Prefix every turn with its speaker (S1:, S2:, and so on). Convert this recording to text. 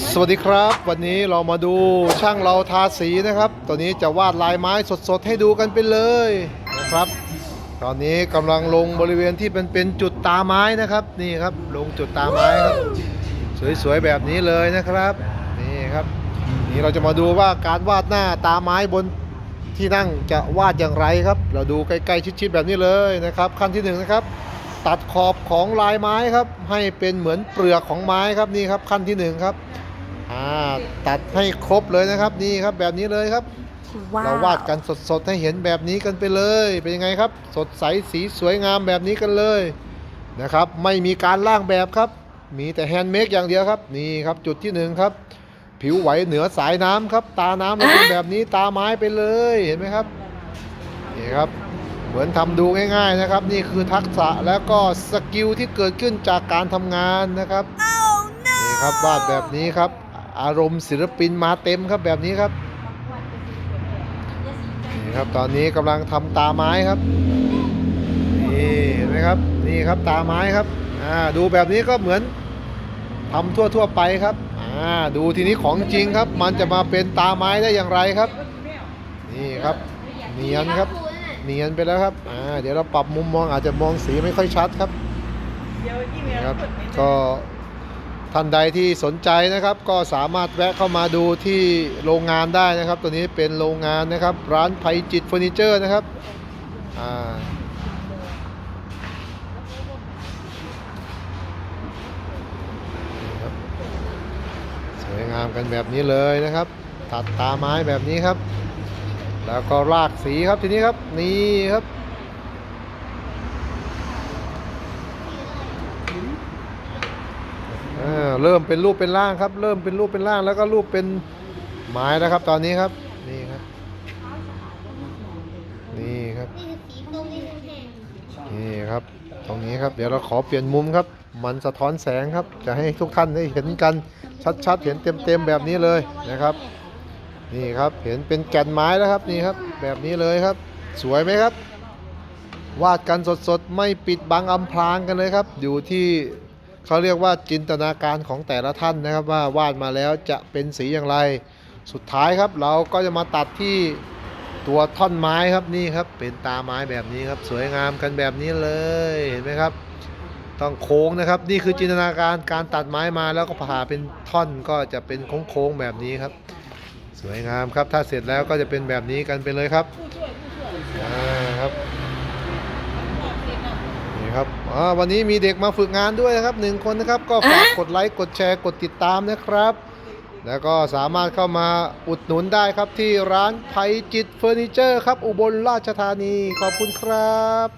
S1: สวัสดีครับ วันนี้เรามาดูช่างเราทาสีนะครับตัวนี้จะวาดลายไม้สดๆ ให้ดูกันไปเลยนะครับ ตอนนี้กำลังลงบริเวณที่เป็นเป็นจุดตาไม้นะครับนี่ครับ ลงจุดตาไม้ครับ สวยๆแบบนี้เลยนะครับนี่ครับ นี่เราจะมาดูว่าการวาดหน้าตาไม้บนที่นั่งจะวาดอย่างไรครับ เราดูใกล้ๆชิดๆแบบนี้เลยนะครับ ขั้นที่หนึ่งนะครับตัดขอบของลายไม้ครับ ให้เป็นเหมือนเปลือกของไม้ครับนี่ครับขั้นที่หนึ่งครับ อ่าตัดให้ครบเลยนะครับนี่ครับแบบนี้เลยครับ เราวาดกันสดๆให้เห็นแบบนี้กันไปเลย เป็นยังไงครับ สดใสสีสวยงามแบบนี้กันเลยนะครับ ไม่มีการล่างแบบครับ มีแต่แฮนด์เมดอย่างเดียวครับนี่ครับจุดที่หนึ่งครับ ผิวไหวเหนือสายน้ำครับ ตาน้ำเราเป็นแบบนี้ตาไม้ไปเลยเห็นไหมครับนี่ครับเหมือนทำดูง่ายๆนะครับ นี่คือทักษะแล้วก็สกิลที่เกิดขึ้นจากการทำงานนะครับนี่ครับวาดแบบนี้ครับ อารมณ์ศิลปินมาเต็มครับแบบนี้ครับนี่ครับตอนนี้กำลังทำตาไม้ครับนี่เห็นไหมครับนี่ครับตาไม้ครับอ่าดูแบบนี้ก็เหมือนทำทั่วทั่วไปครับอ่าดูทีนี้ของจริงครับ มันจะมาเป็นตาไม้ได้อย่างไรครับ นี่ครับเนียนครับเนียนไปแล้วครับอ่าเดี๋ยวเราปรับมุมมองอาจจะมองสีไม่ค่อยชัดครับครับก็ ท่านใดที่สนใจนะครับ ก็สามารถแวะเข้ามาดูที่โรงงานได้นะครับ ตัวนี้เป็นโรงงานนะครับ ร้านไพจิตเฟอร์นิเจอร์นะครับอ่าสวยงามกันแบบนี้เลยนะครับ ตัดตาไม้แบบนี้ครับ แล้วก็รากสีครับทีนี้ครับนี่ครับ เริ่มเป็นรูปเป็นร่างครับ เริ่มเป็นรูปเป็นร่างแล้วก็รูปเป็นไม้แล้วครับ ตอนนี้ครับ นี่ครับ นี่ครับ
S2: นี่คือสีส้มนี่คือแห้ง
S1: นี่ครับ ตรงนี้ครับ เดี๋ยวเราขอเปลี่ยนมุมครับ มันสะท้อนแสงครับ จะให้ทุกท่านได้เห็นกันชัดๆ เห็นเต็มๆแบบนี้เลยนะครับ นี่ครับ เห็นเป็นแก่นไม้แล้วครับ นี่ครับ แบบนี้เลยครับ สวยไหมครับ วาดกันสดๆ ไม่ปิดบังอำพรางกันเลยครับ อยู่ที่ เขาเรียกว่าจินตนาการของแต่ละท่านนะครับว่าวาดมาแล้วจะเป็นสีอย่างไร สุดท้ายครับเราก็จะมาตัดที่ตัวท่อนไม้ครับนี่ครับ เป็นตาไม้แบบนี้ครับ สวยงามกันแบบนี้เลยเห็นไหมครับ ต้องโค้งนะครับ นี่คือจินตนาการการตัดไม้มาแล้วก็ผ่าเป็นท่อนก็จะเป็นโค้งๆแบบนี้ครับ สวยงามครับถ้าเสร็จแล้วก็จะเป็นแบบนี้กันไปเลยครับอ่า ครับนี่ครับอ่าวันนี้มีเด็กมาฝึกงานด้วยนะครับหนึ่งคนนะครับ ก็ฝากกดไลค์กดแชร์กดติดตามนะครับ แล้วก็สามารถเข้ามาอุดหนุนได้ครับที่ร้านไพจิตเฟอร์นิเจอร์ครับ อุบลราชธานีขอบคุณครับ